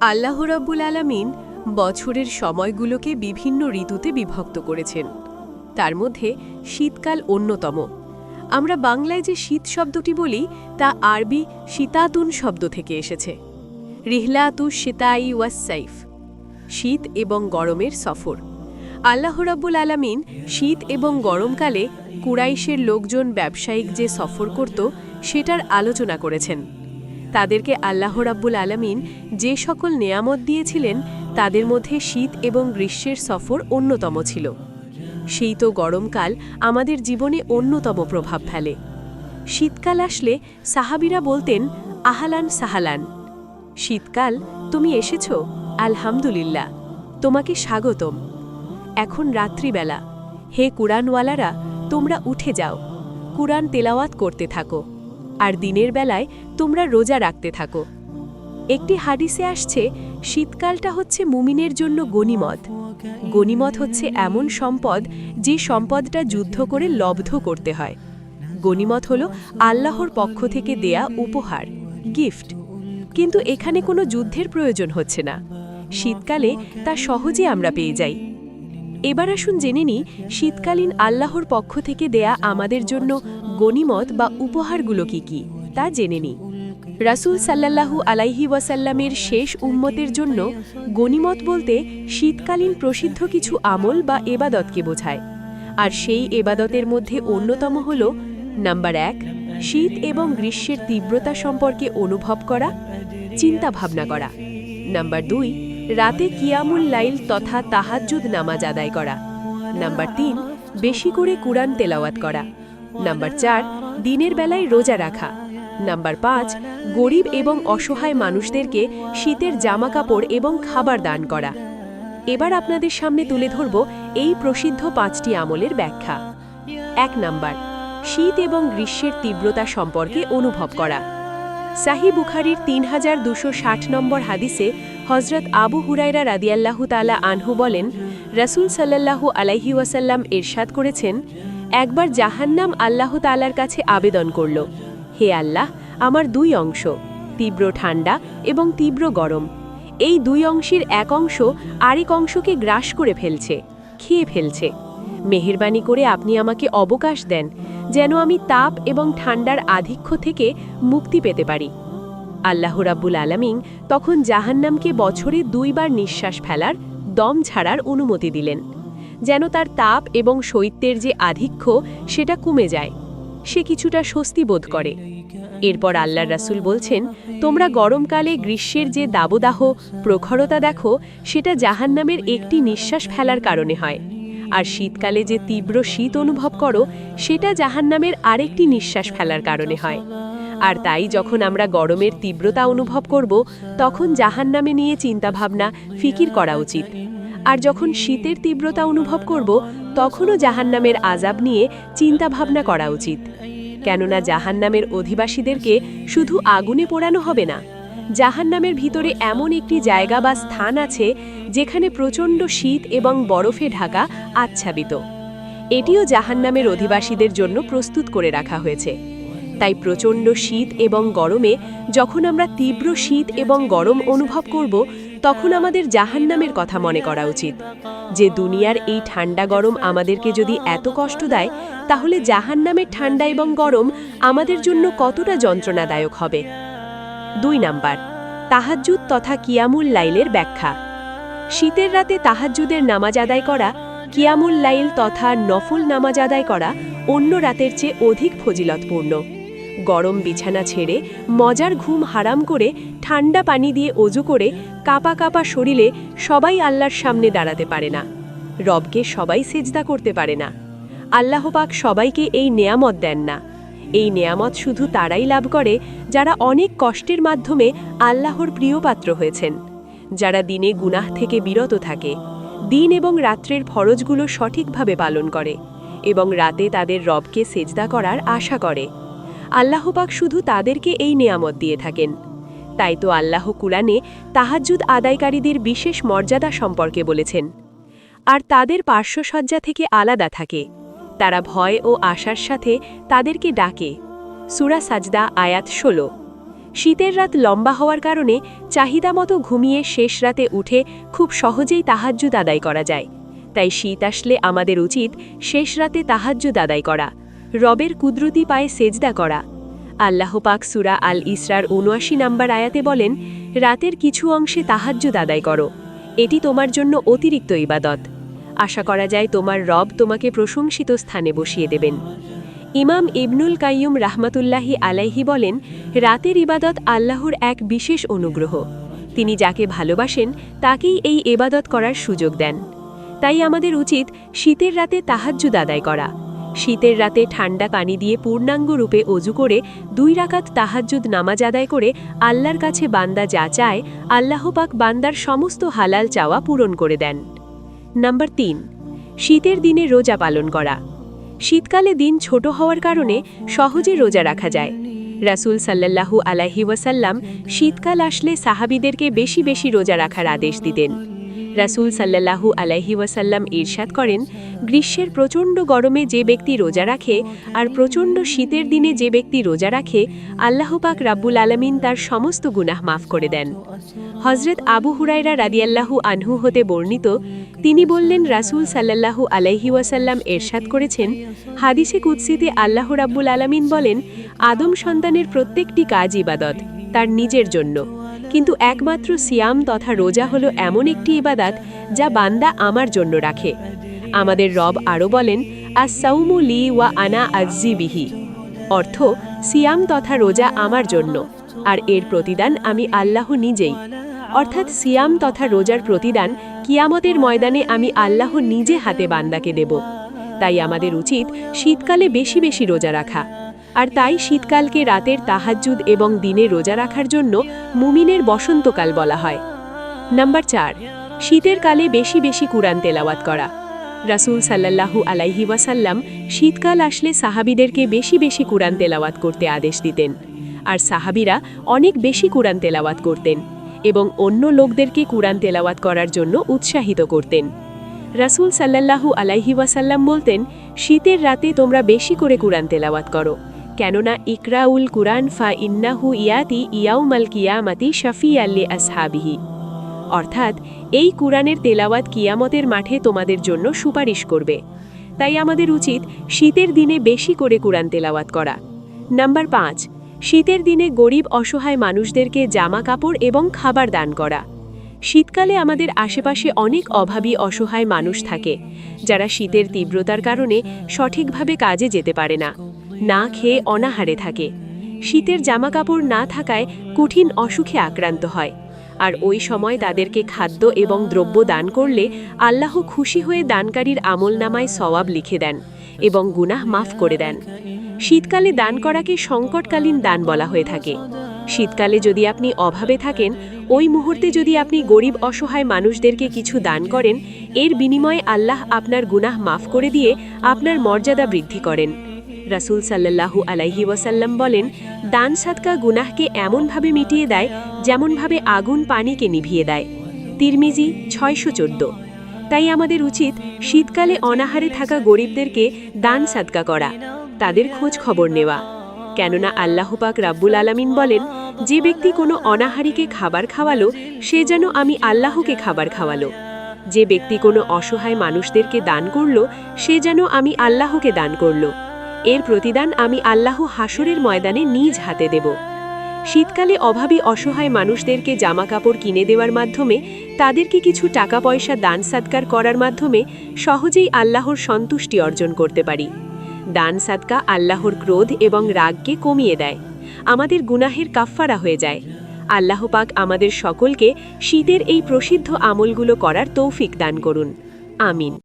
আল্লাহ রাব্বুল আলামিন বছরের সময়গুলোকে বিভিন্ন ঋতুতে বিভক্ত করেছেন। তার মধ্যে শীতকাল অন্যতম। আমরা বাংলায় যে শীত শব্দটি বলি, তা আরবি শীতাতুন শব্দ থেকে এসেছে। রিহলাতু শীতাই ওয়াসাইফ শীত এবং গরমের সফর। আল্লাহ রাব্বুল আলামিন শীত এবং গরমকালে কুরাইশের লোকজন ব্যবসায়িক যে সফর করত, সেটার আলোচনা করেছেন। তাদেরকে আল্লাহ রাব্বুল আলামিন যে সকল নেয়ামত দিয়েছিলেন, তাদের মধ্যে শীত এবং গ্রীষ্মের সফর অন্যতম ছিল। শীত ও গরমকাল আমাদের জীবনে অন্যতম প্রভাব ফেলে। শীতকাল আসলে সাহাবিরা বলতেন, আহালান সাহালান। শীতকাল, তুমি এসেছ? আলহামদুলিল্লাহ, তোমাকে স্বাগতম। এখন রাত্রিবেলা। হে কুরআনওয়ালারা, তোমরা উঠে যাও। কুরআন তেলাওয়াত করতে থাকো। আর দিনের বেলায় তোমরা রোজা রাখতে থাকো। একটি হাদিসে আসছে, শীতকালটা হচ্ছে মুমিনের জন্য গনিমত গনিমত হচ্ছে এমন সম্পদ যে সম্পদটা যুদ্ধ করে লব্ধ করতে হয়। গনিমত হল আল্লাহর পক্ষ থেকে দেয়া উপহার, গিফট। কিন্তু এখানে কোনো যুদ্ধের প্রয়োজন হচ্ছে না। শীতকালে তা সহজে আমরা পেয়ে যাই। এবার আসুন জেনে নিই, শীতকালীন আল্লাহর পক্ষ থেকে দেয়া আমাদের জন্য গনিমত বা উপহারগুলো কি কি, তা জেনে নিই রাসূল সাল্লাল্লাহু আলাইহি ওয়াসাল্লামের শেষ উম্মতের জন্য গনিমত বলতে শীতকালীন প্রসিদ্ধ কিছু আমল বা এবাদতকে বোঝায়। আর সেই এবাদতের মধ্যে অন্যতম হল, নাম্বার এক, শীত এবং গ্রীষ্মের তীব্রতা সম্পর্কে অনুভব করা, চিন্তা ভাবনা করা। নাম্বার দুই, রাতে কিয়ামুল লাইল তথা তাহাজ্জুদ নামাজ আদায় করা। নাম্বার তিন, বেশি করে কুরআন তেলাওয়াত করা। নাম্বার চার, দিনের বেলায় রোজা রাখা। নাম্বার পাঁচ, গরিব এবং অসহায় মানুষদেরকে শীতের জামা কাপড় এবং খাবার দান করা। এবার আপনাদের সামনে তুলে ধরব এই প্রসিদ্ধ পাঁচটি আমলের ব্যাখ্যা। এক নাম্বার, শীত এবং গ্রীষ্মের তীব্রতা সম্পর্কে অনুভব করা। সাহি বুখারির তিন হাজার দুশো ষাট নম্বর হাদিসে হজরত আবু হুরাইরা রাদিয়াল্লাহু তালা আনহু বলেন, রাসূল সাল্লাল্লাহু আলাইহি ওয়াসাল্লাম এরশাদ করেছেন একবার জাহান্নাম আল্লাহ তালার কাছে আবেদন করল। হে আল্লাহ, আমার দুই অংশ, তীব্র ঠান্ডা এবং তীব্র গরম। এই দুই অংশের এক অংশ আরেক অংশকে গ্রাস করে ফেলছে, খেয়ে ফেলছে। মেহেরবানি করে আপনি আমাকে অবকাশ দেন, যেন আমি তাপ এবং ঠান্ডার আধিক্য থেকে মুক্তি পেতে পারি। আল্লাহ রাব্বুল আলামিন তখন জাহান্নামকে বছরে দুইবার নিঃশ্বাস ফেলার, দম ছাড়ার অনুমতি দিলেন। যেন তার তাপ এবং শৈত্যের যে আধিক্য, সেটা কমে যায়। সে কিছুটা স্বস্তি বোধ করে। এরপর আল্লাহর রাসূল বলছেন, তোমরা গরমকালে গ্রীষ্মের যে দাবদাহ, প্রখরতা দেখো, সেটা জাহান্নামের একটি নিঃশ্বাস ফেলার কারণে হয়। আর শীতকালে যে তীব্র শীত অনুভব করো, সেটা জাহান্নামের আরেকটি নিঃশ্বাস ফেলার কারণে হয়। আর তাই যখন আমরা গরমের তীব্রতা অনুভব করব, তখন জাহান্নামে নিয়ে চিন্তাভাবনা, ফিকির করা উচিত। আর যখন শীতের তীব্রতা অনুভব করব, তখনও জাহান্নামের আজাব নিয়ে চিন্তাভাবনা করা উচিত। কেননা জাহান্নামের অধিবাসীদেরকে শুধু আগুনে পোড়ানো হবে না, জাহান্নামের ভিতরে এমন একটি জায়গা বা স্থান আছে যেখানে প্রচণ্ড শীত এবং বরফে ঢাকা আচ্ছাবিত এটিও জাহান্নামের অধিবাসীদের জন্য প্রস্তুত করে রাখা হয়েছে। তাই প্রচণ্ড শীত এবং গরমে যখন আমরা তীব্র শীত এবং গরম অনুভব করব তখন আমাদের জাহান্নামের কথা মনে করা উচিত। যে দুনিয়ার এই ঠান্ডা গরম আমাদেরকে যদি এত কষ্ট দেয়, তাহলে জাহান্নামের ঠান্ডা এবং গরম আমাদের জন্য কতটা যন্ত্রণাদায়ক হবে? দুই নাম্বার, তাহাজ্জুদ তথা কিয়ামুল লাইলের ব্যাখ্যা। শীতের রাতে তাহাজ্জুদের নামাজ আদায় করা, কিয়ামুল লাইল তথা নফল নামাজ আদায় করা অন্য রাতের চেয়ে অধিক ফজিলতপূর্ণ। গরম বিছানা ছেড়ে মজার ঘুম হারাম করে ঠান্ডা পানি দিয়ে অজু করে কাপা কাপা শরীরে সবাই আল্লাহর সামনে দাঁড়াতে পারে না। রবকে সবাই সেজদা করতে পারে না। আল্লাহ পাক সবাইকে এই নেয়ামত দেন না। এই নেয়ামত শুধু তারাই লাভ করে যারা অনেক কষ্টের মাধ্যমে আল্লাহর প্রিয়পাত্র হয়েছেন। যারা দিনে গুনাহ থেকে বিরত থাকে, দিন এবং রাত্রের ফরজগুলো সঠিকভাবে পালন করে এবং রাতে তাদের রবকে সেজদা করার আশা করে। আল্লাহ পাক শুধু তাদেরকে এই নেয়ামত দিয়ে থাকেন। তাই তো আল্লাহ কুরআনে তাহাজ্জুদ আদায়কারীদের বিশেষ মর্যাদা সম্পর্কে বলেছেন। আর তাদের পার্শ্বসজ্জা থেকে আলাদা থাকে। তারা ভয় ও আশার সাথে তাদেরকে ডাকে। সুরা সাজদা, আয়াত ষোলো। শীতের রাত লম্বা হওয়ার কারণে চাহিদা মতো ঘুমিয়ে শেষ রাতে উঠে খুব সহজেই তাহাজ্জুদ আদায় করা যায়। তাই শীত আসলে আমাদের উচিত শেষ রাতে তাহাজ্জুদ আদায় করা। রবের কুদরতি পায়ে সেজদা করা। আল্লাহ পাক সুরা আল ইসরার উনআশি নাম্বার আয়াতে বলেন, রাতের কিছু অংশে তাহাজ্জুদ আদায় করো। এটি তোমার জন্য অতিরিক্ত ইবাদত। আশা করা যায় তোমার রব তোমাকে প্রশংসিত স্থানে বসিয়ে দেবেন। ইমাম ইবনুল কাইয়ুম রাহমাতুল্লাহি আলাইহি বলেন, রাতের ইবাদত আল্লাহর এক বিশেষ অনুগ্রহ। তিনি যাকে ভালোবাসেন, তাকেই এই এবাদত করার সুযোগ দেন। তাই আমাদের উচিত শীতের রাতে তাহাজ্জুদ আদায় করা। শীতের রাতে ঠান্ডা পানি দিয়ে পূর্ণাঙ্গ রূপে অজু করে দুই রাকাত তাহাজ্জুদ নামাজ আদায় করে আল্লাহর কাছে বান্দা যা চায় আল্লাহ পাক বান্দার সমস্ত হালাল চাওয়া পূরণ করে দেন। নাম্বার তিন, শীতের দিনে রোজা পালন করা। শীতকালে দিন ছোট হওয়ার কারণে সহজে রোজা রাখা যায়। রাসূল সাল্লাল্লাহু আলাইহি ওয়াসাল্লাম শীতকাল আসলে সাহাবীদেরকে বেশি বেশি রোজা রাখার আদেশ দিতেন। রাসূল সাল্লাল্লাহু আলাইহি ওয়াসাল্লাম ইরশাদ করেন, গ্রীষ্মের প্রচণ্ড গরমে যে ব্যক্তি রোজা রাখে আর প্রচণ্ড শীতের দিনে যে ব্যক্তি রোজা রাখে, আল্লাহ পাক রাব্বুল আলামিন তার সমস্ত গুনাহ মাফ করে দেন। হজরত আবু হুরাইরা রাদিয়াল্লাহু আনহু হতে বর্ণিত, তিনি বললেন, রাসূল সাল্লাল্লাহু আলাইহি ওয়াসাল্লাম এরশাদ করেছেন, হাদিসে কুৎসিতে আল্লাহ রাব্বুল আলামিন বলেন, আদম সন্তানের প্রত্যেকটি কাজ ইবাদত, তার নিজের জন্য। কিন্তু একমাত্র সিয়াম তথা রোজা হলো এমন একটি ইবাদাত যা বান্দা আমার জন্য রাখে। আমাদের রব আরও বলেন আসাউমু লি ওয়া আনা আজ্জি বিহি। অর্থ, সিয়াম তথা রোজা আমার জন্য, আর এর প্রতিদান আমি আল্লাহ নিজেই। অর্থাৎ সিয়াম তথা রোজার প্রতিদান কিয়ামতের ময়দানে আমি আল্লাহ নিজে হাতে বান্দাকে দেব। তাই আমাদের উচিত শীতকালে বেশি বেশি রোজা রাখা। আর তাই শীতকালকে রাতের তাহাজ্জুদ এবং দিনে রোজা রাখার জন্য মুমিনের বসন্তকাল বলা হয়। নাম্বার চার, শীতের কালে বেশি বেশি কুরআন তেলাওয়াত করা। রাসূল সাল্লাল্লাহু আলাইহি ওয়াসাল্লাম শীতকাল আসলে সাহাবীদেরকে বেশি বেশি কুরআন তেলাওয়াত করতে আদেশ দিতেন। আর সাহাবিরা অনেক বেশি কুরআন তেলাওয়াত করতেন এবং অন্য লোকদেরকে কুরআন তেলাওয়াত করার জন্য উৎসাহিত করতেন। রাসূল সাল্লাল্লাহু আলাইহি ওয়াসাল্লাম বলতেন, শীতের রাতে তোমরা বেশি করে কুরআন তেলাওয়াত করো। কেননা ইকরাউল কুরআন ফা ইন্নাহু ইয়াতি ইয়াউমাল কিয়ামাতি শাফি আল্লি আসহাবিহি। অর্থাৎ, এই কুরআনের তেলাওয়াত কিয়ামতের মাঠে তোমাদের জন্য সুপারিশ করবে। তাই আমাদের উচিত শীতের দিনে বেশি করে কুরআন তেলাওয়াত করা। নাম্বার পাঁচ, শীতের দিনে গরিব অসহায় মানুষদেরকে জামা কাপড় এবং খাবার দান করা। শীতকালে আমাদের আশেপাশে অনেক অভাবী অসহায় মানুষ থাকে, যারা শীতের তীব্রতার কারণে সঠিকভাবে কাজে যেতে পারে না। না খেয়ে অনাহারে থাকে। শীতের জামা কাপড় না থাকায় কঠিন অসুখে আক্রান্ত হয়। আর ওই সময় তাদেরকে খাদ্য এবং দ্রব্য দান করলে আল্লাহ খুশি হয়ে দানকারীর আমলনামায় সওয়াব লিখে দেন এবং গুনাহ মাফ করে দেন। শীতকালে দান করাকে সংকটকালীন দান বলা হয়ে থাকে। শীতকালে যদি আপনি অভাবে থাকেন, ওই মুহূর্তে যদি আপনি গরিব অসহায় মানুষদেরকে কিছু দান করেন, এর বিনিময়ে আল্লাহ আপনার গুনাহ মাফ করে দিয়ে আপনার মর্যাদা বৃদ্ধি করেন। রাসূল সাল্লাল্লাহু আলাইহি ওয়াসাল্লাম বলেন, দান সাদকা গুনাহকে এমনভাবে মিটিয়ে দেয় যেমনভাবে আগুন পানিকে নিভিয়ে দেয়। তিরমিজি, ছয়শো চোদ্দ। তাই আমাদের উচিত শীতকালে অনাহারে থাকা গরিবদেরকে দান সাদকা করা, তাদের খোঁজ খবর নেওয়া। কেননা আল্লাহপাক রাব্বুল আলামিন বলেন, যে ব্যক্তি কোনো অনাহারীকে খাবার খাওয়ালো, সে যেন আমি আল্লাহকে খাবার খাওয়ালো। যে ব্যক্তি কোনো অসহায় মানুষদেরকে দান করল, সে যেন আমি আল্লাহকে দান করল। এর প্রতিদান আমি আল্লাহ হাসরের ময়দানে নিজ হাতে দেব। শীতকালে অভাবী অসহায় মানুষদেরকে জামা কাপড় কিনে দেওয়ার মাধ্যমে, তাদেরকে কিছু টাকা পয়সা দান সাদকার করার মাধ্যমে সহজেই আল্লাহর সন্তুষ্টি অর্জন করতে পারি। দান সাদকা আল্লাহর ক্রোধ এবং রাগকে কমিয়ে দেয়। আমাদের গুনাহের কাফফারা হয়ে যায়। আল্লাহ পাক আমাদের সকলকে শীতের এই প্রসিদ্ধ আমলগুলো করার তৌফিক দান করুন। আমিন।